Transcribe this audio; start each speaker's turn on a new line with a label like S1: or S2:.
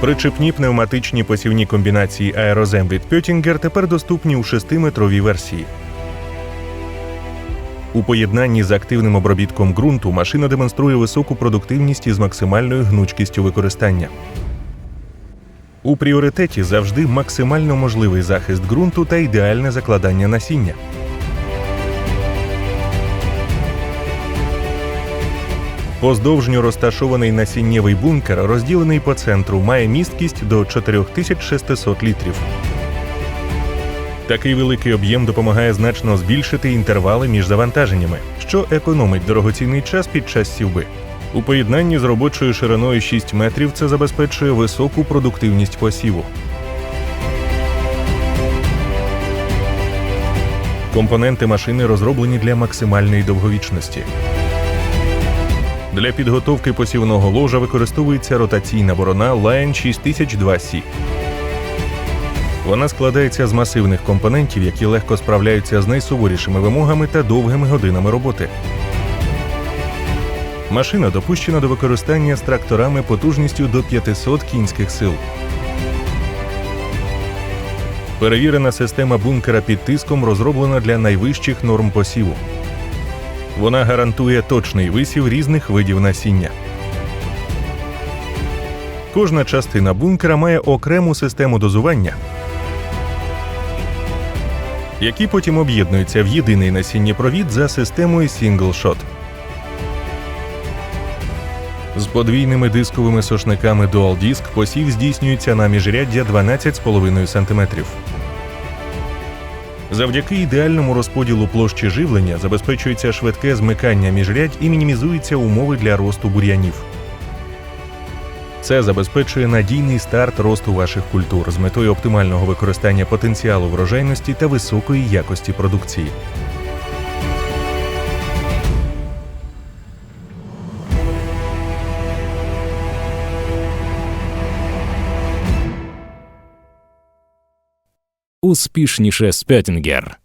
S1: Причепні пневматичні посівні комбінації аерозем від Pöttinger тепер доступні у 6-метровій версії. У поєднанні з активним обробітком ґрунту машина демонструє високу продуктивність із максимальною гнучкістю використання. У пріоритеті завжди максимально можливий захист ґрунту та ідеальне закладання насіння. Поздовжньо розташований насіннєвий бункер, розділений по центру, має місткість до 4600 літрів. Такий великий об'єм допомагає значно збільшити інтервали між завантаженнями, що економить дорогоцінний час під час сівби. У поєднанні з робочою шириною 6 метрів це забезпечує високу продуктивність посіву. Компоненти машини розроблені для максимальної довговічності. Для підготовки посівного ложа використовується ротаційна ворона Lion 6002C. Вона складається з масивних компонентів, які легко справляються з найсуворішими вимогами та довгими годинами роботи. Машина допущена до використання з тракторами потужністю до 500 кінських сил. Перевірена система бункера під тиском розроблена для найвищих норм посіву. Вона гарантує точний висів різних видів насіння. Кожна частина бункера має окрему систему дозування, які потім об'єднуються в єдиний насіннєпровід за системою Single Shot. З подвійними дисковими сошниками Dual Disc посів здійснюється на міжряддя 12,5 см. Завдяки ідеальному розподілу площі живлення забезпечується швидке змикання міжрядь і мінімізуються умови для росту бур'янів. Це забезпечує надійний старт росту ваших культур з метою оптимального використання потенціалу врожайності та високої якості продукції.
S2: Успішніше Спеттінгер.